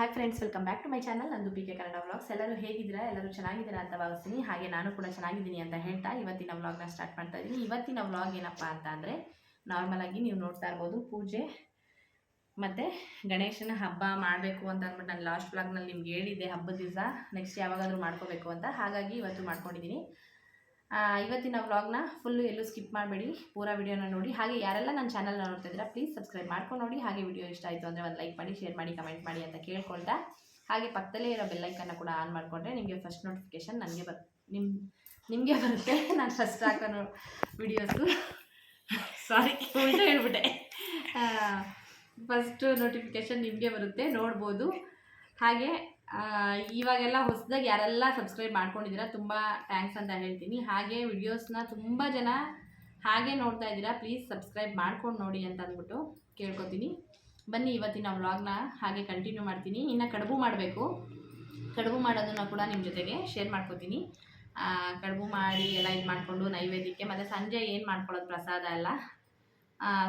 Hi friends welcome back to my channel ನಂದು P K Kannada vlogs ಎಲ್ಲರೂ ಹೇಗಿದ್ದೀರಾ? ಎಲ್ಲರೂ ಚೆನ್ನಾಗಿದ್ದೀರಾ ಅಂತ ಭಾವಿಸ್ತೀನಿ. ಹಾಗೆ ನಾನು ಕೂಡ ಚೆನ್ನಾಗಿದ್ದೀನಿ ಅಂತ ಹೇಳ್ತಾ ಇವತ್ತಿನ ವ್ಲಾಗ್ನ ಸ್ಟಾರ್ಟ್ ಮಾಡ್ತಾ ಇದ್ದೀನಿ. ಇವತ್ತಿನ ವ್ಲಾಗ್ ಏನಪ್ಪ ಅಂತ ಅಂದರೆ ನಾರ್ಮಲ್ ಆಗಿ ನೀವು ನೋಡ್ತಾ ಇರ್ಬೋದು, ಪೂಜೆ ಮತ್ತು ಗಣೇಶನ ಹಬ್ಬ ಮಾಡಬೇಕು ಅಂತ ಅಂದ್ಬಿಟ್ಟು ನಾನು ಲಾಸ್ಟ್ ವ್ಲಾಗ್ನಲ್ಲಿ ನಿಮ್ಗೆ ಹೇಳಿದ್ದೆ ಹಬ್ಬದ ದಿವಸ ನೆಕ್ಸ್ಟ್ ಯಾವಾಗಾದರೂ ಮಾಡ್ಕೋಬೇಕು ಅಂತ. ಹಾಗಾಗಿ ಇವತ್ತು ಮಾಡ್ಕೊಂಡಿದ್ದೀನಿ. ಇವತ್ತಿನ ವ್ಲಾಗ್ನ ಫುಲ್ಲು ಎಲ್ಲೂ ಸ್ಕಿಪ್ ಮಾಡಬೇಡಿ. ಪೂರಾ ವಿಡಿಯೋನ ನೋಡಿ. ಹಾಗೆ ಯಾರೆಲ್ಲ ನನ್ನ ಚಾನಲ್ನ ನೋಡ್ತಾ ಇದ್ದೀರಾ, ಪ್ಲೀಸ್ ಸಬ್ಸ್ಕ್ರೈಬ್ ಮಾಡ್ಕೊಂಡು ನೋಡಿ. ಹಾಗೆ ವಿಡಿಯೋ ಇಷ್ಟ ಆಯಿತು ಅಂದರೆ ಒಂದು ಲೈಕ್ ಮಾಡಿ, ಶೇರ್ ಮಾಡಿ, ಕಮೆಂಟ್ ಮಾಡಿ ಅಂತ ಕೇಳ್ಕೊಳ್ತಾ. ಹಾಗೆ ಪಕ್ಕದಲ್ಲೇ ಇರೋ ಬೆಲ್ಲೈಕನ್ನು ಕೂಡ ಆನ್ ಮಾಡಿಕೊಂಡ್ರೆ ನಿಮಗೆ ಫಸ್ಟ್ ನೋಟಿಫಿಕೇಶನ್ ನನಗೆ ಬರ್ ನಿಮ್ಮ ನಿಮಗೆ ಬರುತ್ತೆ. ನಾನು ಫಸ್ಟ್ ಹಾಕೋ ವಿಡಿಯೋಸು ಸಾರಿ ಹೇಳ್ಬಿಟ್ಟೆ. ಫಸ್ಟು ನೋಟಿಫಿಕೇಶನ್ ನಿಮಗೆ ಬರುತ್ತೆ, ನೋಡ್ಬೋದು. ಹಾಗೆ ಇವಾಗೆಲ್ಲ ಹೊಸದಾಗಿ ಯಾರೆಲ್ಲ ಸಬ್ಸ್ಕ್ರೈಬ್ ಮಾಡ್ಕೊಂಡಿದ್ದೀರಾ, ತುಂಬ ಥ್ಯಾಂಕ್ಸ್ ಅಂತ ಹೇಳ್ತೀನಿ. ಹಾಗೆ ವಿಡಿಯೋಸ್ನ ತುಂಬ ಜನ ಹಾಗೆ ನೋಡ್ತಾ ಇದ್ದೀರಾ ಪ್ಲೀಸ್ ಸಬ್ಸ್ಕ್ರೈಬ್ ಮಾಡ್ಕೊಂಡು ನೋಡಿ ಅಂತ ಅಂದ್ಬಿಟ್ಟು ಕೇಳ್ಕೊತೀನಿ. ಬನ್ನಿ ಇವತ್ತಿನ ವ್ಲಾಗ್ನ ಹಾಗೆ ಕಂಟಿನ್ಯೂ ಮಾಡ್ತೀನಿ. ಇನ್ನು ಕಡುಬು ಮಾಡಬೇಕು. ಕಡುಬು ಮಾಡೋದನ್ನು ಕೂಡ ನಿಮ್ಮ ಜೊತೆಗೆ ಶೇರ್ ಮಾಡ್ಕೊತೀನಿ. ಕಡುಬು ಮಾಡಿ ಎಲ್ಲ ಇದು ಮಾಡಿಕೊಂಡು ನೈವೇದ್ಯಕ್ಕೆ, ಮತ್ತು ಸಂಜೆ ಏನು ಮಾಡ್ಕೊಳ್ಳೋದು ಪ್ರಸಾದ ಎಲ್ಲ.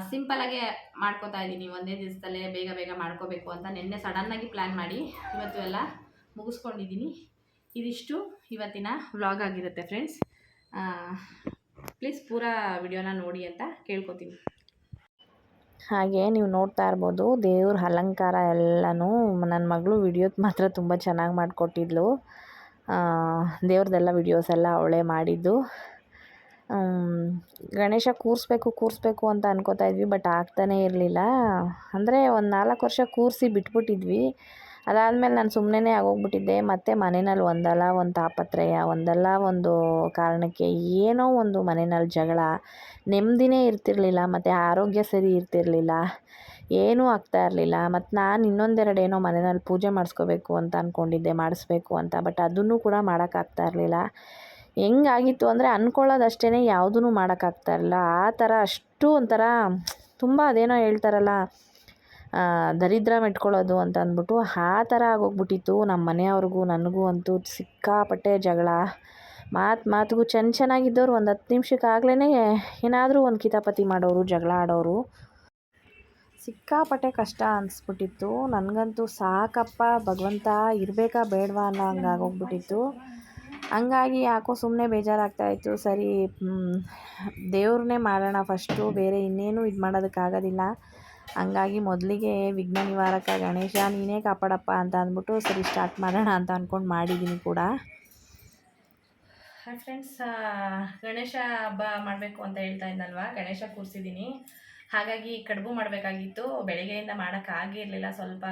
ಸಿಂಪಲಾಗೆ ಮಾಡ್ಕೋತಾ ಇದ್ದೀನಿ. ಒಂದೇ ದಿವಸದಲ್ಲೇ ಬೇಗ ಬೇಗ ಮಾಡ್ಕೋಬೇಕು ಅಂತ ನಿನ್ನೆ ಸಡನ್ನಾಗಿ ಪ್ಲ್ಯಾನ್ ಮಾಡಿ. ಇವತ್ತು ಎಲ್ಲ ಮುಗಿಸ್ಕೊಂಡಿದ್ದೀನಿ. ಇದಿಷ್ಟು ಇವತ್ತಿನ ವ್ಲಾಗ್ ಆಗಿರುತ್ತೆ ಫ್ರೆಂಡ್ಸ್ ಪ್ಲೀಸ್ ಪೂರ ವಿಡಿಯೋನ ನೋಡಿ ಅಂತ ಕೇಳ್ಕೊತೀನಿ. ಹಾಗೆ ನೀವು ನೋಡ್ತಾ ಇರ್ಬೋದು, ದೇವ್ರ ಅಲಂಕಾರ ಎಲ್ಲನೂ ನನ್ನ ಮಗಳು ವಿಡಿಯೋದು ಮಾತ್ರ ತುಂಬ ಚೆನ್ನಾಗಿ ಮಾಡಿಕೊಟ್ಟಿದ್ಲು. ದೇವ್ರದ್ದೆಲ್ಲ ವಿಡಿಯೋಸ್ ಎಲ್ಲ ಅವಳೇ ಮಾಡಿದ್ದು. ಗಣೇಶ ಕೂರಿಸ್ಬೇಕು ಕೂರಿಸ್ಬೇಕು ಅಂತ ಅನ್ಕೋತಾ ಇದ್ವಿ ಬಟ್ ಆಗ್ತಾನೇ ಇರಲಿಲ್ಲ. ಅಂದರೆ ಒಂದು ನಾಲ್ಕು ವರ್ಷ ಕೂರಿಸಿ ಬಿಟ್ಬಿಟ್ಟಿದ್ವಿ. ಅದಾದಮೇಲೆ ನಾನು ಸುಮ್ಮನೆ ಆಗೋಗ್ಬಿಟ್ಟಿದ್ದೆ. ಮತ್ತು ಮನೆಯಲ್ಲಿ ಒಂದಲ್ಲ ಒಂದು ತಾಪತ್ರಯ, ಒಂದಲ್ಲ ಒಂದು ಕಾರಣಕ್ಕೆ ಏನೋ ಒಂದು ಮನೆಯಲ್ಲಿ ಜಗಳ. ನೆಮ್ಮದಿನೇ ಇರ್ತಿರ್ಲಿಲ್ಲ, ಮತ್ತು ಆರೋಗ್ಯ ಸರಿ ಇರ್ತಿರ್ಲಿಲ್ಲ. ಏನೂ ಆಗ್ತಾ ಇರಲಿಲ್ಲ. ಮತ್ತು ನಾನು ಇನ್ನೊಂದೆರಡು ಏನೋ ಮನೆಯಲ್ಲಿ ಪೂಜೆ ಮಾಡಿಸ್ಕೋಬೇಕು ಅಂತ ಅಂದ್ಕೊಂಡಿದ್ದೆ ಮಾಡಿಸ್ಬೇಕು ಅಂತ ಬಟ್ ಅದನ್ನು ಕೂಡ ಮಾಡೋಕ್ಕಾಗ್ತಾ ಇರಲಿಲ್ಲ. ಹೆಂಗಾಗಿತ್ತು ಅಂದರೆ ಅಂದ್ಕೊಳ್ಳೋದಷ್ಟೇ ಯಾವುದೂ ಮಾಡೋಕ್ಕಾಗ್ತಾ ಇರಲಿಲ್ಲ ಆ ಥರ ಅಷ್ಟು ಒಂಥರ ತುಂಬ ಅದೇನೋ ಹೇಳ್ತಾರಲ್ಲ ದರಿದ್ರ ಮೆಟ್ಕೊಳ್ಳೋದು ಅಂತ ಅಂದ್ಬಿಟ್ಟು ಆ ಥರ ಆಗೋಗ್ಬಿಟ್ಟಿತ್ತು. ನಮ್ಮ ಮನೆಯವ್ರಿಗೂ ನನಗೂ ಅಂತೂ ಸಿಕ್ಕಾಪಟ್ಟೆ ಜಗಳ. ಮಾತು ಮಾತಿಗೂ ಚೆನ್ನ ಚೆನ್ನಾಗಿದ್ದವ್ರು ಒಂದು ಹತ್ತು ನಿಮಿಷಕ್ಕಾಗ್ಲೇ ಏನಾದರೂ ಒಂದು ಕಿತಾಪತಿ ಮಾಡೋರು, ಜಗಳ ಆಡೋರು. ಸಿಕ್ಕಾಪಟ್ಟೆ ಕಷ್ಟ ಅನಿಸ್ಬಿಟ್ಟಿತ್ತು. ನನಗಂತೂ ಸಾಕಪ್ಪ ಭಗವಂತ, ಇರಬೇಕಾ ಬೇಡವಾ ಅನ್ನೋ ಹಂಗೆ ಆಗೋಗ್ಬಿಟ್ಟಿತ್ತು ಹಂಗಾಗಿ ಯಾಕೋ ಸುಮ್ಮನೆ ಬೇಜಾರಾಗ್ತಾಯಿತ್ತು ಸರಿ ದೇವ್ರನ್ನೇ ಮಾಡೋಣ ಫಸ್ಟು ಬೇರೆ ಇನ್ನೇನು ಇದು ಮಾಡೋದಕ್ಕಾಗೋದಿಲ್ಲ. ಹಂಗಾಗಿ ಮೊದಲಿಗೆ ವಿಘ್ನ ನಿವಾರಕ ಗಣೇಶ, ನೀನೇ ಕಾಪಾಡಪ್ಪ ಅಂತ ಅಂದ್ಬಿಟ್ಟು ಸರಿ ಸ್ಟಾರ್ಟ್ ಮಾಡೋಣ ಅಂತ ಅಂದ್ಕೊಂಡು ಮಾಡಿದ್ದೀನಿ ಕೂಡ. ಹಾಯ್ ಫ್ರೆಂಡ್ಸ್ ಗಣೇಶ ಹಬ್ಬ ಮಾಡಬೇಕು ಅಂತ ಹೇಳ್ತಾ ಇದ್ನಲ್ವಾ? ಗಣೇಶ ಕೂರಿಸಿದ್ದೀನಿ ಹಾಗಾಗಿ ಕಡುಬು ಮಾಡಬೇಕಾಗಿತ್ತು. ಬೆಳಗ್ಗೆಯಿಂದ ಮಾಡೋಕ್ಕಾಗಿರಲಿಲ್ಲ ಸ್ವಲ್ಪ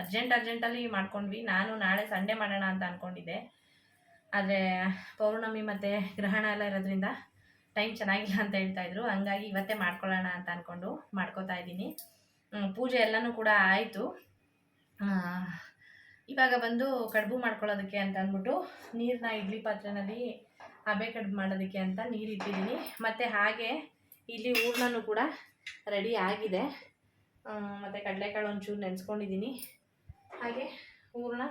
ಅರ್ಜೆಂಟ್ ಅರ್ಜೆಂಟಲ್ಲಿ ಮಾಡ್ಕೊಂಡ್ವಿ. ನಾನು ನಾಳೆ ಸಂಡೇ ಮಾಡೋಣ ಅಂತ ಅಂದ್ಕೊಂಡಿದ್ದೆ ಆದರೆ ಪೌರ್ಣಮಿ ಮತ್ತು ಗ್ರಹಣ ಎಲ್ಲ ಇರೋದ್ರಿಂದ ಟೈಮ್ ಚೆನ್ನಾಗಿಲ್ಲ ಅಂತ ಹೇಳ್ತಾ ಇದ್ರು. ಹಂಗಾಗಿ ಇವತ್ತೇ ಮಾಡ್ಕೊಳ್ಳೋಣ ಅಂತ ಅಂದ್ಕೊಂಡು ಮಾಡ್ಕೋತಾ ಇದ್ದೀನಿ. ಪೂಜೆ ಎಲ್ಲನೂ ಕೂಡ ಆಯಿತು. ಇವಾಗ ಬಂದು ಕಡುಬು ಮಾಡ್ಕೊಳ್ಳೋದಕ್ಕೆ ಅಂತ ಅಂದ್ಬಿಟ್ಟು ನೀರನ್ನ ಇಡ್ಲಿ ಪಾತ್ರೆನಲ್ಲಿ ಹಬೆ ಕಡುಬು ಮಾಡೋದಕ್ಕೆ ಅಂತ ನೀರು ಇಟ್ಟಿದ್ದೀನಿ. ಮತ್ತು ಹಾಗೆ ಇಲ್ಲಿ ಹೂರ್ಣನೂ ಕೂಡ ರೆಡಿ ಆಗಿದೆ. ಮತ್ತು ಕಡಲೆಕಾಳು ಒಂಚೂರು ನೆನೆಸ್ಕೊಂಡಿದ್ದೀನಿ. ಹಾಗೆ ಹೂರ್ಣ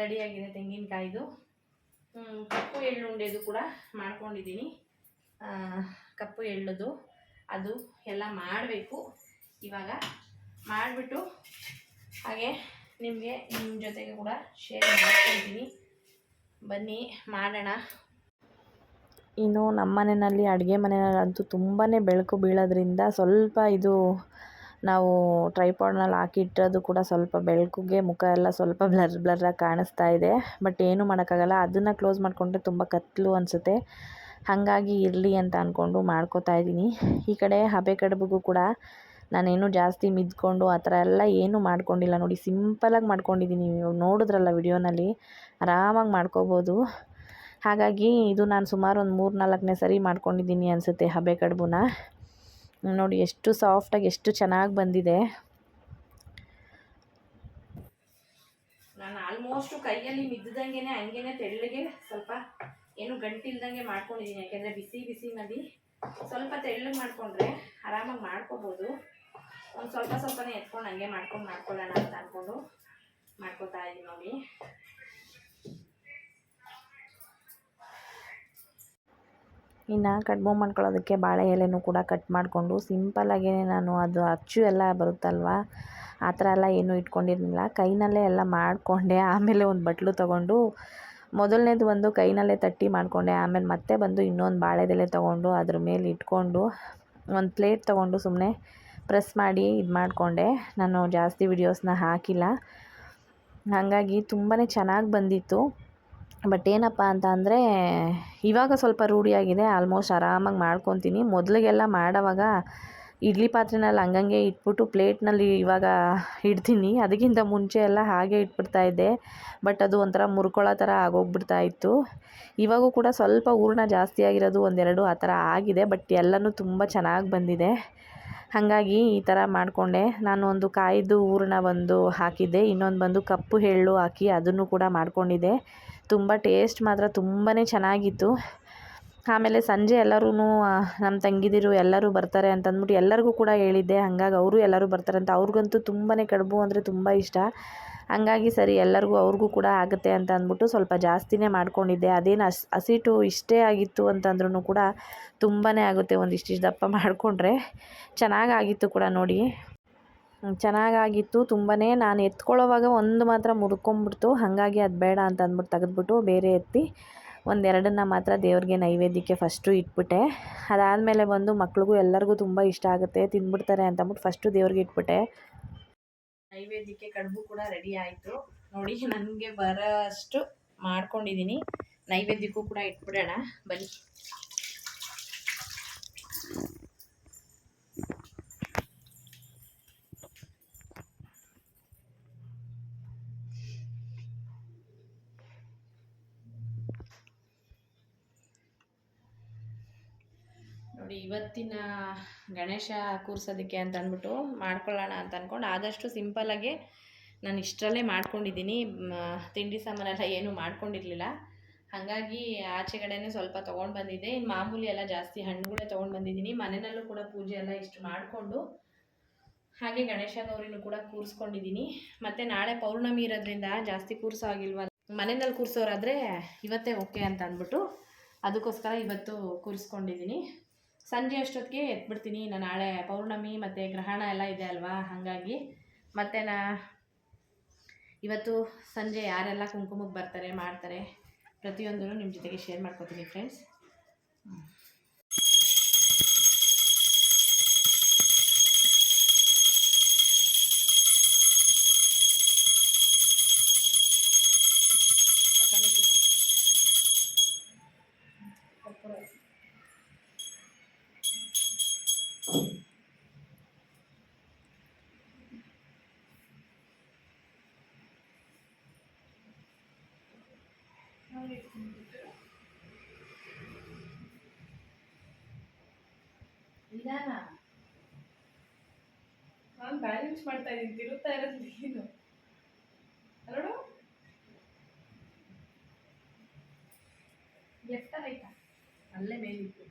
ರೆಡಿಯಾಗಿದೆ ತೆಂಗಿನಕಾಯಿದು. ಕಪ್ಪು ಎಳ್ಳು ಉಂಡೆದು ಕೂಡ ಮಾಡ್ಕೊಂಡಿದ್ದೀನಿ. ಕಪ್ಪು ಎಳ್ಳದು, ಅದು ಎಲ್ಲ ಮಾಡಬೇಕು. ಇವಾಗ ಮಾಡಿಬಿಟ್ಟು ಹಾಗೆ ನಿಮಗೆ ನಿಮ್ಮ ಜೊತೆಗೆ ಕೂಡ ಶೇರ್ ಮಾಡ್ಕೊಳ್ತೀನಿ ಬನ್ನಿ, ಮಾಡೋಣ. ಇನ್ನು ನಮ್ಮ ಮನೆಯಲ್ಲಿ ಅಡುಗೆ ಮನೆಯಲ್ಲಂತೂ ತುಂಬಾ ಬೆಳಕು ಬೀಳೋದ್ರಿಂದ ಸ್ವಲ್ಪ ಇದು ನಾವು ಟ್ರೈಪಾಡ್ನಲ್ಲಿ ಹಾಕಿಟ್ಟದ್ದು ಕೂಡ ಸ್ವಲ್ಪ ಬೆಳಕಿಗೆ ಮುಖ ಎಲ್ಲ ಸ್ವಲ್ಪ ಬ್ಲರ್ ಬ್ಲರ್ರಾಗಿ ಕಾಣಿಸ್ತಾ ಇದೆ. ಬಟ್ ಏನೂ ಮಾಡೋಕ್ಕಾಗಲ್ಲ. ಅದನ್ನು ಕ್ಲೋಸ್ ಮಾಡಿಕೊಂಡ್ರೆ ತುಂಬ ಕತ್ತಲು ಅನಿಸುತ್ತೆ. ಹಾಗಾಗಿ ಇರಲಿ ಅಂತ ಅಂದ್ಕೊಂಡು ಮಾಡ್ಕೋತಾ ಇದ್ದೀನಿ. ಈ ಕಡೆ ಹಬೆ ಕಡುಬಿಗೂ ಕೂಡ ನಾನೇನು ಜಾಸ್ತಿ ಮಿದ್ಕೊಂಡು ಆ ಥರ ಎಲ್ಲ ಏನೂ ಮಾಡ್ಕೊಂಡಿಲ್ಲ ನೋಡಿ. ಸಿಂಪಲಾಗಿ ಮಾಡ್ಕೊಂಡಿದ್ದೀನಿ. ನೀವು ನೋಡಿದ್ರಲ್ಲ ವಿಡಿಯೋನಲ್ಲಿ. ಆರಾಮಾಗಿ ಮಾಡ್ಕೋಬೋದು. ಹಾಗಾಗಿ ಇದು ನಾನು ಸುಮಾರು ಒಂದು ಮೂರು ನಾಲ್ಕನೇ ಸರಿ ಮಾಡ್ಕೊಂಡಿದ್ದೀನಿ ಅನಿಸುತ್ತೆ ಹಬೆ ಕಡುಬುನ. ನೋಡಿ ಎಷ್ಟು ಸಾಫ್ಟಾಗಿ ಎಷ್ಟು ಚೆನ್ನಾಗಿ ಬಂದಿದೆ. ನಾನು ಆಲ್ಮೋಸ್ಟು ಕೈಯಲ್ಲಿ ಮಿದ್ದಂಗೆ ಹಂಗೇನೆ, ತೆಳ್ಳಗೆ ಸ್ವಲ್ಪ ಏನು ಗಂಟಿಲ್ದಂಗೆ ಮಾಡ್ಕೊಂಡಿದ್ದೀನಿ. ಯಾಕೆಂದರೆ ಬಿಸಿ ಬಿಸಿನಲ್ಲಿ ಸ್ವಲ್ಪ ತೆಳ್ಳಗೆ ಮಾಡಿಕೊಂಡ್ರೆ ಆರಾಮಾಗಿ ಮಾಡ್ಕೋಬೋದು. ಒಂದು ಸ್ವಲ್ಪ ಸ್ವಲ್ಪನೇ ಎತ್ಕೊಂಡು ಹಂಗೆ ಮಾಡ್ಕೊಂಡು ಮಾಡ್ಕೊಳ್ಳೋಣ ಅಂತ ಅಂದ್ಕೊಂಡು ಮಾಡ್ಕೋತಾ ಇದ್ದೀನಿ ನೋಡಿ. ಇನ್ನು ಕಡ್ಬು ಮಾಡ್ಕೊಳ್ಳೋದಕ್ಕೆ ಬಾಳೆ ಎಲೆನೂ ಕೂಡ ಕಟ್ ಮಾಡಿಕೊಂಡು ಸಿಂಪಲ್ಲಾಗೇ ನಾನು ಅದು ಅಚ್ಚು ಎಲ್ಲ ಬರುತ್ತಲ್ವ? ಆ ಥರ ಎಲ್ಲ ಏನೂ ಇಟ್ಕೊಂಡಿರಲಿಲ್ಲ. ಕೈನಲ್ಲೇ ಎಲ್ಲ ಮಾಡಿಕೊಂಡೆ, ಆಮೇಲೆ ಒಂದು ಬಟ್ಲು ತೊಗೊಂಡು ಮೊದಲನೇದು ಒಂದು ಕೈನಲ್ಲೇ ತಟ್ಟಿ ಮಾಡಿಕೊಂಡೆ, ಆಮೇಲೆ ಮತ್ತೆ ಬಂದು ಇನ್ನೊಂದು ಬಾಳೆದೆಲೆ ತೊಗೊಂಡು ಅದ್ರ ಮೇಲೆ ಇಟ್ಕೊಂಡು ಒಂದು ಪ್ಲೇಟ್ ತೊಗೊಂಡು ಸುಮ್ಮನೆ ಪ್ರೆಸ್ ಮಾಡಿ ಇದು ಮಾಡಿಕೊಂಡೆ. ನಾನು ಜಾಸ್ತಿ ವಿಡಿಯೋಸ್ನ ಹಾಕಿಲ್ಲ. ಹಾಗಾಗಿ ತುಂಬಾ ಚೆನ್ನಾಗಿ ಬಂದಿತ್ತು. ಬಟ್ ಏನಪ್ಪ ಅಂತ ಅಂದರೆ, ಇವಾಗ ಸ್ವಲ್ಪ ರೂಢಿಯಾಗಿದೆ ಆಲ್ಮೋಸ್ಟ್ ಆರಾಮಾಗಿ ಮಾಡ್ಕೊತೀನಿ. ಮೊದಲಿಗೆಲ್ಲ ಮಾಡೋವಾಗ ಇಡ್ಲಿ ಪಾತ್ರೆನಲ್ಲಿ ಹಂಗಂಗೆ ಇಟ್ಬಿಟ್ಟು ಪ್ಲೇಟ್ನಲ್ಲಿ ಇವಾಗ ಇಡ್ತೀನಿ. ಅದಕ್ಕಿಂತ ಮುಂಚೆ ಎಲ್ಲ ಹಾಗೆ ಇಟ್ಬಿಡ್ತಾ ಇದ್ದೆ. ಬಟ್ ಅದು ಒಂಥರ ಮುರ್ಕೊಳ್ಳೋ ಥರ ಆಗೋಗ್ಬಿಡ್ತಾ ಇತ್ತು. ಇವಾಗೂ ಕೂಡ ಸ್ವಲ್ಪ ಹೂರ್ಣ ಜಾಸ್ತಿ ಆಗಿರೋದು ಒಂದೆರಡು ಆ ಥರ ಆಗಿದೆ. ಬಟ್ ಎಲ್ಲನೂ ತುಂಬ ಚೆನ್ನಾಗಿ ಬಂದಿದೆ. ಹಾಗಾಗಿ ಈ ಥರ ಮಾಡಿಕೊಂಡೆ. ನಾನು ಒಂದು ಕಾಯ್ದು ಹೂರಣ ಒಂದು ಹಾಕಿದ್ದೆ. ಇನ್ನೊಂದು ಬಂದು ಕಪ್ಪು ಎಳ್ಳು ಹಾಕಿ ಅದನ್ನು ಕೂಡ ಮಾಡಿಕೊಂಡಿದ್ದೆ. ತುಂಬ ಟೇಸ್ಟ್ ಮಾತ್ರ ತುಂಬಾ ಚೆನ್ನಾಗಿತ್ತು. ಆಮೇಲೆ ಸಂಜೆ ಎಲ್ಲರೂ ನಮ್ಮ ತಂಗಿದಿರು ಎಲ್ಲರೂ ಬರ್ತಾರೆ ಅಂತಂದ್ಬಿಟ್ಟು ಎಲ್ಲರಿಗೂ ಕೂಡ ಹೇಳಿದ್ದೆ. ಹಾಗಾಗಿ ಅವರು ಎಲ್ಲರೂ ಬರ್ತಾರೆ ಅಂತ. ಅವ್ರಿಗಂತೂ ತುಂಬಾ ಕಡುಬು ಅಂದರೆ ತುಂಬ ಇಷ್ಟ. ಹಂಗಾಗಿ ಸರಿ, ಎಲ್ಲರಿಗೂ ಅವ್ರಿಗೂ ಕೂಡ ಆಗುತ್ತೆ ಅಂತ ಅಂದ್ಬಿಟ್ಟು ಸ್ವಲ್ಪ ಜಾಸ್ತಿನೇ ಮಾಡ್ಕೊಂಡಿದ್ದೆ. ಅದೇನು ಅಸ್ ಹಸಿಟ್ಟು ಇಷ್ಟೇ ಆಗಿತ್ತು ಅಂತಂದ್ರೂ ಕೂಡ ತುಂಬಾ ಆಗುತ್ತೆ ಒಂದಿಷ್ಟು ದಪ್ಪ ಮಾಡಿಕೊಂಡ್ರೆ. ಚೆನ್ನಾಗಾಗಿತ್ತು ಕೂಡ ನೋಡಿ. ಚೆನ್ನಾಗಾಗಿತ್ತು. ತುಂಬಾ ನಾನು ಎತ್ಕೊಳ್ಳೋವಾಗ ಒಂದು ಮಾತ್ರ ಮುರ್ಕೊಂಬಿಡ್ತು. ಹಾಗಾಗಿ ಅದು ಬೇಡ ಅಂತ ಅಂದ್ಬಿಟ್ಟು ತೆಗೆದ್ಬಿಟ್ಟು ಬೇರೆ ಎತ್ತಿ ಒಂದೆರಡನ್ನ ಮಾತ್ರ ದೇವ್ರಿಗೆ ನೈವೇದ್ಯಕ್ಕೆ ಫಸ್ಟು ಇಟ್ಬಿಟ್ಟೆ. ಅದಾದಮೇಲೆ ಬಂದು ಮಕ್ಳಿಗೂ ಎಲ್ಲರಿಗೂ ತುಂಬ ಇಷ್ಟ ಆಗುತ್ತೆ ತಿಂದ್ಬಿಡ್ತಾರೆ ಅಂತ ಅಂದ್ಬಿಟ್ಟು ಫಸ್ಟು ದೇವ್ರಿಗೆ ಇಟ್ಬಿಟ್ಟೆ. ನೈವೇದ್ಯಕ್ಕೆ ಕಡುಬು ಕೂಡ ರೆಡಿ ಆಯಿತು. ನೋಡಿ, ನನಗೆ ಬರೋ ಅಷ್ಟು ಮಾಡ್ಕೊಂಡಿದ್ದೀನಿ ನೈವೇದ್ಯಕ್ಕೂ ಕೂಡ ಇಟ್ಬಿಡೋಣ. ಬನ್ನಿ ನೋಡಿ ಇವತ್ತಿನ ಗಣೇಶ ಕೂರ್ಸೋದಕ್ಕೆ ಅಂತ ಅಂದ್ಬಿಟ್ಟು ಮಾಡ್ಕೊಳ್ಳೋಣ ಅಂತ ಅಂದ್ಕೊಂಡು ಆದಷ್ಟು ಸಿಂಪಲ್ಲಾಗೆ ನಾನು ಇಷ್ಟರಲ್ಲೇ ಮಾಡ್ಕೊಂಡಿದ್ದೀನಿ. ತಿಂಡಿ ಸಾಮಾನೆಲ್ಲ ಏನೂ ಮಾಡ್ಕೊಂಡಿರಲಿಲ್ಲ. ಹಾಗಾಗಿ ಆಚೆಗಡೆನೇ ಸ್ವಲ್ಪ ತೊಗೊಂಡು ಬಂದಿದ್ದೆ. ಇನ್ನು ಮಾಮೂಲಿ ಎಲ್ಲ ಜಾಸ್ತಿ ಹಣ್ಣುಗಳೇ ತೊಗೊಂಡು ಬಂದಿದ್ದೀನಿ. ಮನೆಯಲ್ಲೂ ಕೂಡ ಪೂಜೆ ಎಲ್ಲ ಇಷ್ಟು ಮಾಡಿಕೊಂಡು ಹಾಗೆ ಗಣೇಶ ಗೌರಿನೂ ಕೂಡ ಕೂರಿಸ್ಕೊಂಡಿದ್ದೀನಿ. ಮತ್ತು ನಾಳೆ ಪೌರ್ಣಮಿ ಇರೋದ್ರಿಂದ ಜಾಸ್ತಿ ಕೂರಿಸೋ ಆಗಿಲ್ವಲ್ಲ ಮನೆಯಲ್ಲಿ ಕೂರಿಸೋರಾದರೆ ಇವತ್ತೇ ಓಕೆ ಅಂತ ಅಂದ್ಬಿಟ್ಟು ಅದಕ್ಕೋಸ್ಕರ ಇವತ್ತು ಕೂರಿಸ್ಕೊಂಡಿದ್ದೀನಿ. ಸಂಜೆ ಅಷ್ಟೊತ್ತಿಗೆ ಎತ್ಬಿಡ್ತೀನಿ ನಾನು ನಾಳೆ ಪೌರ್ಣಮಿ ಮತ್ತು ಗ್ರಹಣ ಎಲ್ಲ ಇದೆ ಅಲ್ವಾ? ಹಾಗಾಗಿ ಮತ್ತು ನಾ ಇವತ್ತು ಸಂಜೆ ಯಾರೆಲ್ಲ ಕುಂಕುಮಕ್ಕೆ ಬರ್ತಾರೆ, ಮಾಡ್ತಾರೆ, ಪ್ರತಿಯೊಂದನ್ನು ನಿಮ್ಮ ಜೊತೆಗೆ ಶೇರ್ ಮಾಡ್ಕೊತೀನಿ ಫ್ರೆಂಡ್ಸ್ ನಿಧಾನ ನಾನು ಬ್ಯಾಲೆನ್ಸ್ ಮಾಡ್ತಾ ಇದ್ದೀನಿ ತಿರುತ್ತಾ ಇರೋದು ನೀನು ನೋಡು ಲೆಫ್ಟ ರೈಟಾ ಅಲ್ಲೇ ಮೇಲಿತ್ತು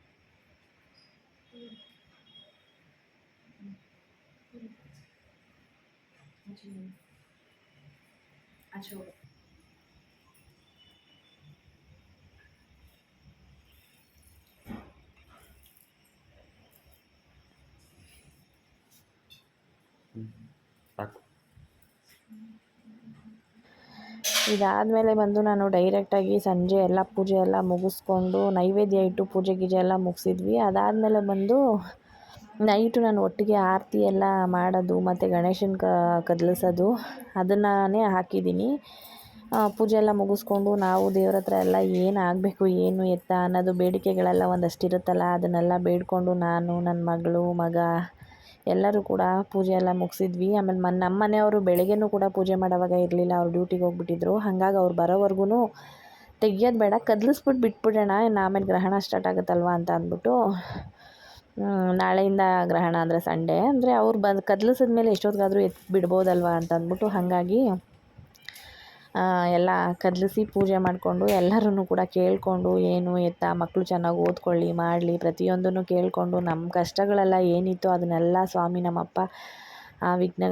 ಅಚ್ಚು ಹೋಗು ಇದಾದಮೇಲೆ ಬಂದು ನಾನು ಡೈರೆಕ್ಟಾಗಿ ಸಂಜೆ ಎಲ್ಲ ಪೂಜೆ ಎಲ್ಲ ಮುಗಿಸ್ಕೊಂಡು ನೈವೇದ್ಯ ಇಟ್ಟು ಪೂಜೆ ಗೀಜೆ ಎಲ್ಲ ಮುಗಿಸಿದ್ವಿ. ಅದಾದಮೇಲೆ ಬಂದು ನೈಟು ನಾನು ಒಟ್ಟಿಗೆ ಆರತಿ ಎಲ್ಲ ಮಾಡೋದು, ಮತ್ತು ಗಣೇಶನ ಕ, ಕದಲಿಸೋದು ಅದನ್ನೇ ಹಾಕಿದ್ದೀನಿ. ಪೂಜೆ ಎಲ್ಲ ಮುಗಿಸ್ಕೊಂಡು ನಾವು ದೇವ್ರ ಹತ್ರ ಎಲ್ಲ ಏನು ಆಗಬೇಕು, ಏನು ಎತ್ತ ಅನ್ನೋದು ಬೇಡಿಕೆಗಳೆಲ್ಲ ಒಂದಷ್ಟು ಇರುತ್ತಲ್ಲ ಅದನ್ನೆಲ್ಲ ಬೇಡಿಕೊಂಡು ನಾನು ನನ್ನ ಮಗಳು, ಮಗ ಎಲ್ಲರೂ ಕೂಡ ಪೂಜೆ ಎಲ್ಲ ಮುಗಿಸಿದ್ವಿ. ಆಮೇಲೆ ಮನ್ ನಮ್ಮ ಮನೆಯವರು ಬೆಳಗ್ಗೆನೂ ಕೂಡ ಪೂಜೆ ಮಾಡೋವಾಗ ಇರಲಿಲ್ಲ. ಅವ್ರು ಡ್ಯೂಟಿಗೆ ಹೋಗ್ಬಿಟ್ಟಿದ್ರು. ಹಾಗಾಗಿ ಅವ್ರು ಬರೋವರೆಗೂ ತೆಗಿಯೋದು ಬೇಡ ಕದಲಿಸ್ಬಿಟ್ಟು ಬಿಟ್ಬಿಡೋಣ. ಇನ್ನು ಆಮೇಲೆ ಗ್ರಹಣ ಸ್ಟಾರ್ಟ್ ಆಗುತ್ತಲ್ವ ಅಂತ ಅಂದ್ಬಿಟ್ಟು ನಾಳೆಯಿಂದ ಗ್ರಹಣ ಅಂದರೆ ಸಂಡೇ. ಅಂದರೆ ಅವ್ರು ಬಂದು, ಕದಲಿಸಿದ್ಮೇಲೆ ಎಷ್ಟೊತ್ತಿಗಾದರೂ ಎತ್ತು ಬಿಡ್ಬೋದಲ್ವ ಅಂತ ಅಂದ್ಬಿಟ್ಟು ಹಾಗಾಗಿ ಎಲ್ಲ ಕದಲಿಸಿ ಪೂಜೆ ಮಾಡಿಕೊಂಡು ಎಲ್ಲರೂ ಕೂಡ ಕೇಳಿಕೊಂಡು ಏನು ಎತ್ತ ಮಕ್ಕಳು ಚೆನ್ನಾಗಿ ಓದ್ಕೊಳ್ಳಿ, ಮಾಡಲಿ, ಪ್ರತಿಯೊಂದನ್ನು ಕೇಳಿಕೊಂಡು ನಮ್ಮ ಕಷ್ಟಗಳೆಲ್ಲ ಏನಿತ್ತು ಅದನ್ನೆಲ್ಲ ಸ್ವಾಮಿ ನಮ್ಮಪ್ಪ, ಆ, ವಿಘ್ನ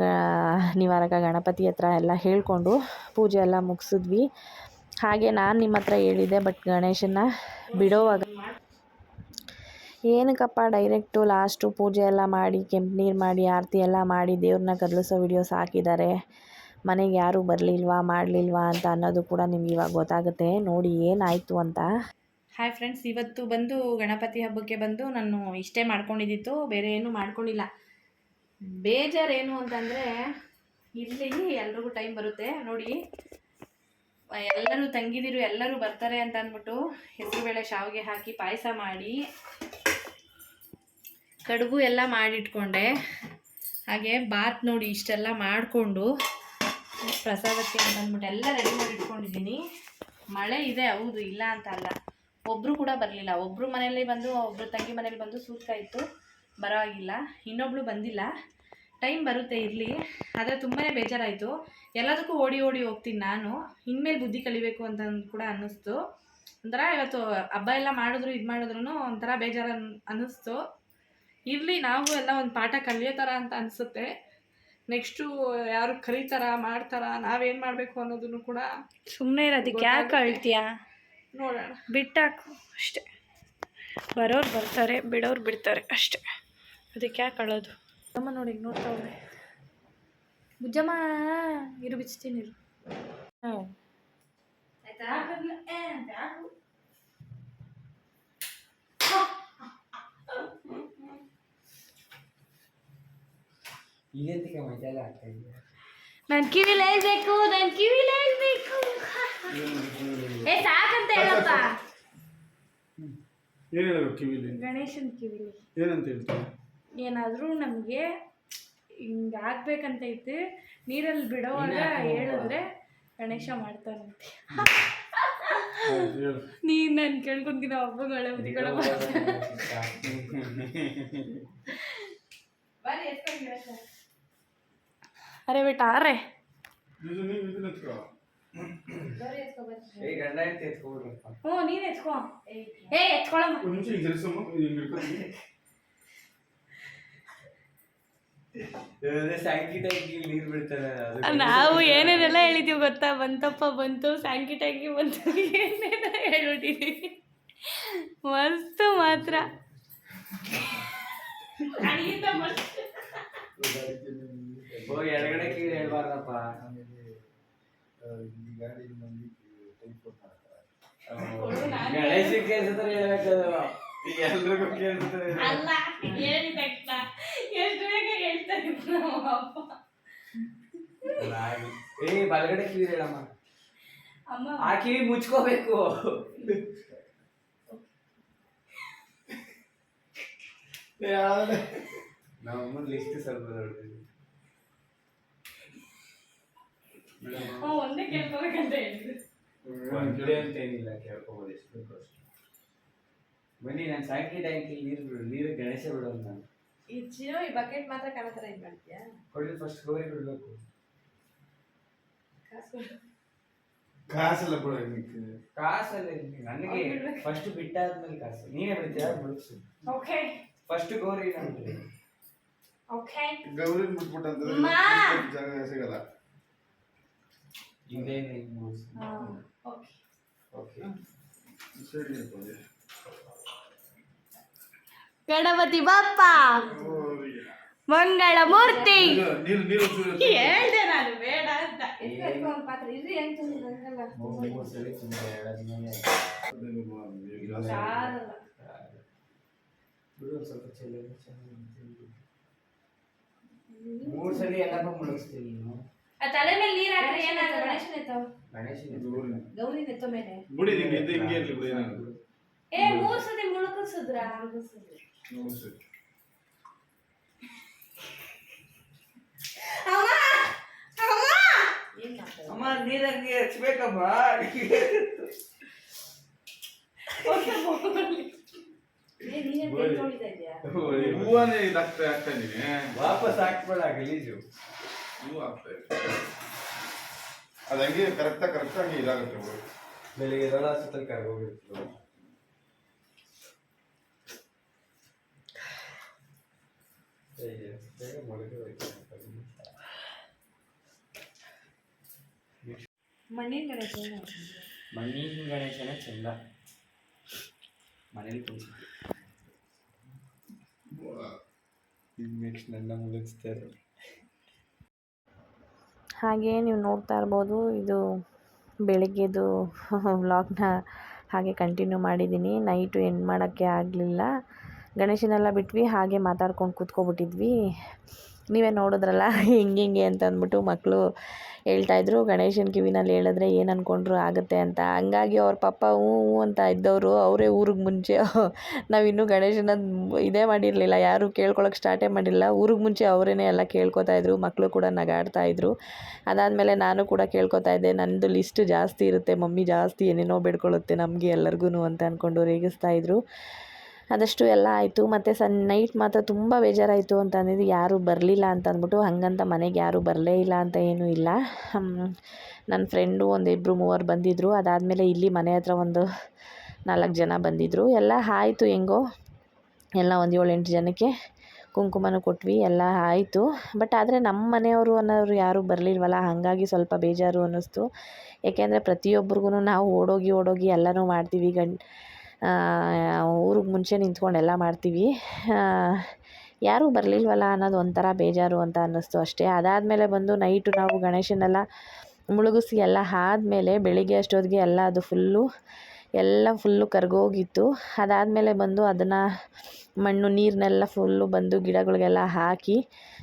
ನಿವಾರಕ ಗಣಪತಿ ಹತ್ರ ಎಲ್ಲ ಹೇಳಿಕೊಂಡು ಪೂಜೆ ಎಲ್ಲ ಮುಗಿಸಿದ್ವಿ. ಹಾಗೆ ನಾನು ನಿಮ್ಮ ಹತ್ರ ಹೇಳಿದೆ ಬಟ್ ಗಣೇಶನ ಬಿಡೋವಾಗ ಏನಕ್ಕಪ್ಪ ಡೈರೆಕ್ಟು ಲಾಸ್ಟು ಪೂಜೆ ಎಲ್ಲ ಮಾಡಿ, ಕೆಂಪು ನೀರು ಮಾಡಿ, ಆರತಿ ಎಲ್ಲ ಮಾಡಿ ದೇವ್ರನ್ನ ಕದಲಿಸೋ ವಿಡಿಯೋಸ್ ಹಾಕಿದ್ದಾರೆ. ಮನೆಗೆ ಯಾರೂ ಬರಲಿಲ್ವಾ, ಮಾಡಲಿಲ್ವಾ ಅಂತ ಅನ್ನೋದು ಕೂಡ ನಿಮ್ಗೆ ಇವಾಗ ಗೊತ್ತಾಗುತ್ತೆ. ನೋಡಿ ಏನಾಯಿತು ಅಂತ. ಹಾಯ್ ಫ್ರೆಂಡ್ಸ್ ಇವತ್ತು ಬಂದು ಗಣಪತಿ ಹಬ್ಬಕ್ಕೆ ಬಂದು ನಾನು ಇಷ್ಟೇ ಮಾಡ್ಕೊಂಡಿದ್ದಿತ್ತು, ಬೇರೆ ಏನು ಮಾಡ್ಕೊಂಡಿಲ್ಲ. ಬೇಜಾರೇನು ಅಂತಂದರೆ ಇಲ್ಲಿ ಎಲ್ರಿಗೂ ಟೈಮ್ ಬರುತ್ತೆ. ನೋಡಿ, ಎಲ್ಲರೂ ತಂಗಿದಿರು ಎಲ್ಲರೂ ಬರ್ತಾರೆ ಅಂತ ಅಂದ್ಬಿಟ್ಟು ಹೆಸರುಬೇಳೆ ಶಾವಿಗೆ ಹಾಕಿ ಪಾಯಸ ಮಾಡಿ, ಕಡುಬು ಎಲ್ಲ ಮಾಡಿಟ್ಕೊಂಡೆ. ಹಾಗೆ ಬಾತ್ ನೋಡಿ ಇಷ್ಟೆಲ್ಲ ಮಾಡಿಕೊಂಡು ಪ್ರಸಾದಕ್ಕೆ ಅಂತ ಅಂದ್ಬಿಟ್ಟು ಎಲ್ಲ ರೆಡಿ ಮಾಡಿ ಇಟ್ಕೊಂಡಿದ್ದೀನಿ. ಮಳೆ ಇದೆ, ಹೌದು, ಇಲ್ಲ ಅಂತ ಅಲ್ಲ. ಒಬ್ಬರು ಕೂಡ ಬರಲಿಲ್ಲ. ಒಬ್ಬರು ಮನೇಲಿ ಬಂದು ಒಬ್ಬರು ತಂಗಿ ಮನೇಲಿ ಬಂದು ಸೂತ್ಕ ಇತ್ತು. ಬರೋ ಆಗಿಲ್ಲ ಇನ್ನೊಬ್ಳು ಬಂದಿಲ್ಲ. ಟೈಮ್ ಬರುತ್ತೆ ಇರಲಿ. ಆದರೆ ತುಂಬಾ ಬೇಜಾರಾಯಿತು. ಎಲ್ಲದಕ್ಕೂ ಓಡಿ ಓಡಿ ಹೋಗ್ತೀನಿ ನಾನು. ಇನ್ಮೇಲೆ ಬುದ್ಧಿ ಕಲಿಬೇಕು ಅಂತ ಕೂಡ ಅನ್ನಿಸ್ತು. ಒಂಥರ ಇವತ್ತು ಹಬ್ಬ ಎಲ್ಲ ಮಾಡಿದ್ರು, ಇದು ಮಾಡಿದ್ರು ಒಂಥರ ಬೇಜಾರು ಅನ್, ಅನ್ನಿಸ್ತು. ಇರಲಿ, ನಾವು ಎಲ್ಲ ಒಂದು ಪಾಠ ಕಲಿಯೋ ಥರ ಅಂತ ಅನಿಸುತ್ತೆ. ನೆಕ್ಸ್ಟು ಯಾರು ಕರೀತಾರ ಮಾಡ್ತಾರ ನಾವೇನು ಮಾಡಬೇಕು ಅನ್ನೋದನ್ನು ಕೂಡ ಸುಮ್ಮನೆ ಇರೋದಕ್ಕೆ ಯಾಕೆ ಅಳ್ತೀಯಾ? ನೋಡೋಣ. ಬಿಟ್ಟಾಕು ಅಷ್ಟೆ. ಬರೋರು ಬರ್ತಾರೆ ಬಿಡೋರು ಬಿಡ್ತಾರೆ ಅಷ್ಟೆ. ಅದಕ್ಕೆ ಯಾಕೆ ಅಳೋದು? ಅಮ್ಮ ನೋಡಿ ನೋಡ್ತಾ ನೋಡ್ತಾವ್ರೆ ಬುಜ್ಜಮ್ಮ ಇರು ಬಿಚ್ತೀನಿ ಇರು. ಹ್ಞೂ ಈಗೆಂತಕ್ಕೆ ಮಜಾ ಎಲ್ಲ ಆಗ್ತಾ ಇದೆಯಾ ನನ್ನ ಕಿವಿಲಿ ಹೇಳ್ಬೇಕು ನನ್ನ ಏ ಹೇಳ್ಬೇಕು ಏ ಸಾಕಂತ ಹೇಳಪ್ಪ. ಏನು ಹೇಳಬೇಕು ಕಿವಿಲಿ? ಗಣೇಶನ್ ಕಿವಿಲಿ. ಏನಂತ ಹೇಳ್ತಾರೆ? ಏನಾದರೂ ನಮಗೆ ಹಿಂಗೆ ಆಗ್ಬೇಕಂತ ಐತೆ. ನೀರಲ್ಲಿ ಬಿಡೋವಾಗ ಹೇಳಿದ್ರೆ ಗಣೇಶ ಮಾಡ್ತಾರಂತೆ ನೀನ್ ನೀನು ನಾನು ಕೇಳ್ಕೊಂತೀನಿ ಹಬ್ಬಗಳ ಬುದ್ಧಿಗಳ ಅರೆ ಬೇಟ, ಅರೆ. ನೀವು ಟ್ಯಾಂಕಿ ಏನೇನೆಲ್ಲ ಹೇಳಿದೀವಿ ಗೊತ್ತಾ? ಬಂತಪ್ಪ, ಬಂತು ಸ್ಯಾಂಕಿಟಾಗಿ ಬಂತು ಏನೇನ ಹೇಳ್ಬಿಟ್ಟಿದ್ದೀವಿ ಮಸ್ತು ಮಾತ್ರ. ಎಡಗಡೆ ಕೀಳು ಹೇಳ್ಬಾರ್ದಪ್ಪ. ಗಣೇಶ ಕೇಳ್ತಾರೆ ಹೇಳ್ಬೇಕದು. ಈಗ ಎಲ್ರಿಗೂ ಕೇಳ್ತಾರೆ. ಅಲ್ಲ ಏನು ತಕ್ಷಣ ಎಷ್ಟು ಬೇಗ ಹೇಳ್ತಾರೆ ನಮ್ಮ ಅಪ್ಪ. ಏ ಬಲಗಡೆ ಕಿವಿ ಹೇಳಮ್ಮ. ಅಮ್ಮ. ಆ ಕಿವಿ ಮುಚ್ಕೋಬೇಕು. ನಮ್ಮ ಲಿಸ್ಟ್ ಸ್ವಲ್ಪ ನೋಡ್ತೀವಿ ಹ್ಞೂ ಒಂದೇ ಕೇಳ್ಕೊಬೇಕಂತ ಹೇಳಿದ್ರು. ಒಂದೇ ಅಂತ ಏನಿಲ್ಲ ಕೇಳ್ಕೊಬೋದು ಎಷ್ಟು ಬೇಕು ಅಷ್ಟು. ಬನ್ನಿ ನಾನು ಸಾಕಿ ಟ್ಯಾಂಕಿ ನೀರು ಬಿಡು ನೀರು ಗಣೇಶ ಬಿಡೋದು ನಾನು. ಈ ಚಿರೋ ಈ ಬಕೆಟ್ ಮಾತ್ರ ಕಾಣೋ ಥರ ಇದು ಮಾಡ್ತೀಯಾ? ಕೊಡಿ ಫಸ್ಟ್ ಗೌರಿ ಬಿಡ್ಬೇಕು. ಕಾಸು. ಕಾಸೆಲ್ಲ ಬಿಡ ಇದಕ್ಕೆ. ಕಾಸಲ್ಲ ನನಗೆ ಫಸ್ಟ್ ಬಿಟ್ಟಾದ್ಮೇಲೆ ಕಾಸು. ನೀನೇ ಬಿಡ್ತೀಯಾ? ಬಿಡಿಸು. ಓಕೆ ಫಸ್ಟ್ ಗೌರಿ ನಾನು. ಓಕೆ ಗೌರಿ ಅಮ್ಮ! ಜಾಗ ಸಿಗಲ್ಲ. ಮುಗಿಸು ಓಕೆ ಓಕೆ ಸರಿ. ಗಣಪತಿ ಬಾಪ್ಪ. ಮಂಗಳ ಮೂರ್ತಿ. ಹೇಳ್ದೆ ನಾನು ಬೇಡ ಅಂತ. ಮೂರು ಸಲ ಮೂರು ಎಲ್ಲಪ್ಪ ಮುಳುಗಿಸ್ತೀನಿ ನೀನು. ಆ ತಲೆ ಮೇಲೆ ನೀರ್ ಎತ್ತೋ, ಏನಾಗಲ್ಲ. ಗಣೇಶನ ಎತ್ತೋ. ಗಣೇಶನ ಗೌರಿನ. ಗೌರಿನ ಎತ್ತೋ ಮೇಲೆ? ಬಿಡಿ ನಿಮ್ಗೆ ಇದು ಹಿಂಗೆ ಇರ್ಲಿ ಬಿಡಿ ಏನಾಗುತ್ತೆ ಏ ಮೂರ್ ಸತಿ ಮುಳುಕಿಸಿದ್ರ ಅಮ್ಮ! ನೀರಂಗೆ ಹಚ್ಬೇಕಮ್ಮ. ಏ, ನೀನೇನ್ ಕೈ ತೊಳಿತಾ ಇದ್ಯಾ ಹೂವನೇ ಇದು ಹಾಕ್ತಾ ಹಾಕ್ತಾ ಇದ್ದೀನಿ ವಾಪಸ್ ಹಾಕ್ಬೇಡ ಗಲೀಜು ಹೂವು ಹಾಕ್ತಾ ಇದ್ದೀನಿ ಅದು ಹಂಗೆ ಕರೆಕ್ಟಾಗಿ ಕರೆಕ್ಟಾಗಿ ಇದಾಗುತ್ತೆ. ಬೆಳಿಗ್ಗೆ ಬೇಗ ಮೊಳಕೆ ಹೋಯ್ತು. ಮಣ್ಣಿನ ಗಣೇಶ ಏನ್ ಮಾಡ್ತಿದ್ಯಾ? ಮಣ್ಣಿನ ಗಣೇಶನ ಚಂದ ಮನೇಲಿ ಕುಣಿಸ್ತೀವಿ ನೆಕ್ಸ್ಟ್ ನನ್ನ ಮುಗಿಸ್ತಾರೆ ಹಾಗೆ ನೀವು ನೋಡ್ತಾ ಇರ್ಬೋದು, ಇದು ಬೆಳಗ್ಗೆದು ವ್ಲಾಗ್ನ ಹಾಗೆ ಕಂಟಿನ್ಯೂ ಮಾಡಿದ್ದೀನಿ. ನೈಟು ಎಂಡ್ ಮಾಡೋಕ್ಕೆ ಆಗಲಿಲ್ಲ. ಗಣೇಶನೆಲ್ಲ ಬಿಟ್ವಿ, ಹಾಗೆ ಮಾತಾಡ್ಕೊಂಡು ಕೂತ್ಕೊಬಿಟ್ಟಿದ್ವಿ. ನೀವೇ ನೋಡಿದ್ರಲ್ಲ, ಹಿಂಗೆ ಹಿಂಗೆ ಅಂತ ಅಂದ್ಬಿಟ್ಟು ಮಕ್ಕಳು ಹೇಳ್ತಾಯಿದ್ರು ಗಣೇಶನ ಕಿವಿನಲ್ಲಿ ಹೇಳಿದ್ರೆ ಏನು ಅಂದ್ಕೊಂಡ್ರು ಆಗುತ್ತೆ ಅಂತ. ಹಂಗಾಗಿ ಅವ್ರ ಪಪ್ಪ ಹ್ಞೂ ಹ್ಞೂ ಅಂತ ಇದ್ದವರು ಅವರೇ ಊರಿಗೆ ಮುಂಚೆ ನಾವಿನ್ನೂ ಗಣೇಶನ ಇದೇ ಮಾಡಿರಲಿಲ್ಲ, ಯಾರೂ ಕೇಳ್ಕೊಳಕ್ಕೆ ಸ್ಟಾರ್ಟೇ ಮಾಡಿಲ್ಲ. ಊರಿಗೆ ಮುಂಚೆ ಅವರೇ ಎಲ್ಲ ಕೇಳ್ಕೊತಾ ಇದ್ರು ಮಕ್ಕಳು ಕೂಡ ನಗಾಡ್ತಾ ಇದ್ರು. ಅದಾದಮೇಲೆ ನಾನು ಕೂಡ ಕೇಳ್ಕೊತಾ ಇದ್ದೆ ನನ್ನದು ಲಿಸ್ಟ್ ಜಾಸ್ತಿ ಇರುತ್ತೆ, ಮಮ್ಮಿ ಜಾಸ್ತಿ ಏನೇನೋ ಬೇಡ್ಕೊಳ್ಳುತ್ತೆ ನಮಗೆ ಎಲ್ಲರಿಗೂ ಅಂತ ಅಂದ್ಕೊಂಡು ರೇಗಿಸ್ತಾ ಆದಷ್ಟು ಎಲ್ಲ ಆಯಿತು. ಮತ್ತು ಸನ್ ನೈಟ್ ಮಾತ್ರ ತುಂಬ ಬೇಜಾರಾಯಿತು ಅಂತ ಅಂದಿದ್ದು, ಯಾರೂ ಬರಲಿಲ್ಲ ಅಂತ ಅಂದ್ಬಿಟ್ಟು ಹಾಗಂತ ಮನೆಗೆ ಯಾರೂ ಬರಲೇ ಇಲ್ಲ ಅಂತ ಏನೂ ಇಲ್ಲ. ನನ್ನ ಫ್ರೆಂಡು ಒಂದು ಇಬ್ಬರು ಮೂವರು ಬಂದಿದ್ದರು ಅದಾದಮೇಲೆ ಇಲ್ಲಿ ಮನೆ ಹತ್ರ ಒಂದು ನಾಲ್ಕು ಜನ ಬಂದಿದ್ದರು ಎಲ್ಲ ಆಯಿತು ಹೆಂಗೋ. ಎಲ್ಲ ಒಂದು ಏಳು ಎಂಟು ಜನಕ್ಕೆ ಕುಂಕುಮನೂ ಕೊಟ್ವಿ, ಎಲ್ಲ ಆಯಿತು. ಬಟ್ ಆದರೆ ನಮ್ಮ ಮನೆಯವರು ಅನ್ನೋರು ಯಾರೂ ಬರಲಿಲ್ವಲ್ಲ, ಹಾಗಾಗಿ ಸ್ವಲ್ಪ ಬೇಜಾರು ಅನ್ನಿಸ್ತು. ಏಕೆಂದರೆ ಪ್ರತಿಯೊಬ್ಬರಿಗೂ ನಾವು ಓಡೋಗಿ ಓಡೋಗಿ ಎಲ್ಲನೂ ಮಾಡ್ತೀವಿ ಗಂಡ್ ಊರಿಗೆ ಮುಂಚೆ ನಿಂತ್ಕೊಂಡು ಎಲ್ಲ ಮಾಡ್ತೀವಿ. ಯಾರೂ ಬರಲಿಲ್ವಲ್ಲ ಅನ್ನೋದು ಒಂಥರ ಬೇಜಾರು ಅಂತ ಅನ್ನಿಸ್ತು ಅಷ್ಟೇ. ಅದಾದಮೇಲೆ ಬಂದು ನೈಟು ನಾವು ಗಣೇಶನೆಲ್ಲ ಮುಳುಗಿಸಿ ಎಲ್ಲ ಆದಮೇಲೆ ಬೆಳಿಗ್ಗೆ ಅಷ್ಟೊತ್ತಿಗೆ ಎಲ್ಲ ಅದು ಫುಲ್ಲು, ಎಲ್ಲ ಫುಲ್ಲು ಕರ್ಗೋಗಿತ್ತು. ಅದಾದಮೇಲೆ ಬಂದು ಅದನ್ನು ಮಣ್ಣು ನೀರನ್ನೆಲ್ಲ ಫುಲ್ಲು ಬಂದು ಗಿಡಗಳಿಗೆಲ್ಲ ಹಾಕಿ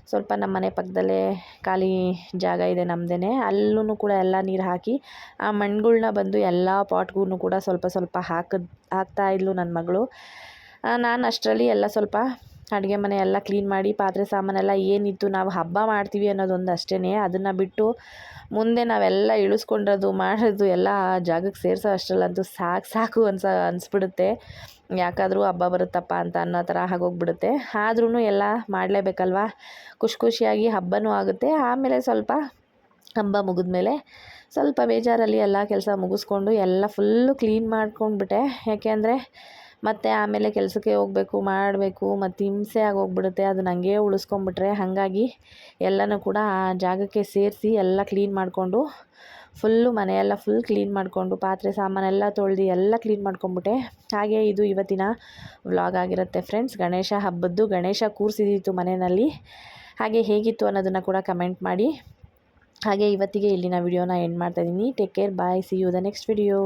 ಸ್ವಲ್ಪ ನಮ್ಮ ಮನೆ ಪಕ್ಕದಲ್ಲೇ ಖಾಲಿ ಜಾಗ ಇದೆ ನಮ್ಮದೇ ಅಲ್ಲೂ ಕೂಡ ಎಲ್ಲ ನೀರು ಹಾಕಿ, ಆ ಮಣ್ಣುಗಳ್ನ ಬಂದು ಎಲ್ಲ ಪಾಟ್ಗೂ ಕೂಡ ಸ್ವಲ್ಪ ಸ್ವಲ್ಪ ಹಾಕಿದ್ ಹಾಕ್ತಾಯಿದ್ಲು ನನ್ನ ಮಗಳು. ನಾನು ಅಷ್ಟರಲ್ಲಿ ಎಲ್ಲ ಸ್ವಲ್ಪ ಅಡುಗೆ ಮನೆ ಎಲ್ಲ ಕ್ಲೀನ್ ಮಾಡಿ, ಪಾತ್ರೆ ಸಾಮಾನೆಲ್ಲ ಏನಿತ್ತು ನಾವು ಹಬ್ಬ ಮಾಡ್ತೀವಿ ಅನ್ನೋದೊಂದು ಅಷ್ಟೇ ಅದನ್ನು ಬಿಟ್ಟು ಮುಂದೆ ನಾವೆಲ್ಲ ಇಳಿಸ್ಕೊಂಡಿರೋದು ಮಾಡೋದು ಎಲ್ಲ ಜಾಗಕ್ಕೆ ಸೇರಿಸೋ ಅಷ್ಟರಲ್ಲಂತೂ ಸಾಕು ಸಾಕು ಅನ್ಸ, ಅನಿಸ್ಬಿಡುತ್ತೆ. ಯಾಕಾದರೂ ಹಬ್ಬ ಬರುತ್ತಪ್ಪ ಅಂತ ಅನ್ನೋ ಥರ ಆಗೋಗ್ಬಿಡುತ್ತೆ. ಆದ್ರೂ ಎಲ್ಲ ಮಾಡಲೇಬೇಕಲ್ವಾ? ಖುಷಿ ಖುಷಿಯಾಗಿ ಹಬ್ಬನೂ ಆಗುತ್ತೆ. ಆಮೇಲೆ ಸ್ವಲ್ಪ ಹಬ್ಬ ಮುಗಿದ್ಮೇಲೆ ಸ್ವಲ್ಪ ಬೇಜಾರಲ್ಲಿ ಎಲ್ಲ ಕೆಲಸ ಮುಗಿಸ್ಕೊಂಡು ಎಲ್ಲ ಫುಲ್ಲು ಕ್ಲೀನ್ ಮಾಡ್ಕೊಂಡ್ಬಿಟ್ಟೆ. ಯಾಕೆ ಮತ್ತು ಆಮೇಲೆ ಕೆಲಸಕ್ಕೆ ಹೋಗಬೇಕು, ಮಾಡಬೇಕು, ಮತ್ತು ಹಿಂಸೆ ಆಗೋಗ್ಬಿಡುತ್ತೆ. ಅದನ್ನ ಹಂಗೇ ಉಳಿಸ್ಕೊಂಬಿಟ್ರೆ ಹಾಗಾಗಿ ಎಲ್ಲನೂ ಕೂಡ ಆ ಜಾಗಕ್ಕೆ ಸೇರಿಸಿ ಎಲ್ಲ ಕ್ಲೀನ್ ಮಾಡಿಕೊಂಡು, ಫುಲ್ಲು ಮನೆಯೆಲ್ಲ ಫುಲ್ ಕ್ಲೀನ್ ಮಾಡಿಕೊಂಡು, ಪಾತ್ರೆ ಸಾಮಾನೆಲ್ಲ ತೊಳೆದು ಎಲ್ಲ ಕ್ಲೀನ್ ಮಾಡ್ಕೊಂಬಿಟ್ಟೆ. ಹಾಗೆ ಇದು ಇವತ್ತಿನ ವ್ಲಾಗ್ ಆಗಿರುತ್ತೆ ಫ್ರೆಂಡ್ಸ್. ಗಣೇಶ ಹಬ್ಬದ್ದು ಗಣೇಶ ಕೂರಿಸಿದಿತ್ತು ಮನೆಯಲ್ಲಿ. ಹಾಗೆ ಹೇಗಿತ್ತು ಅನ್ನೋದನ್ನು ಕೂಡ ಕಮೆಂಟ್ ಮಾಡಿ. ಹಾಗೆ ಇವತ್ತಿಗೆ ಇಲ್ಲಿನ ವಿಡಿಯೋನ ಎಂಡ್ ಮಾಡ್ತಾಯಿದ್ದೀನಿ take care, bye see you the next video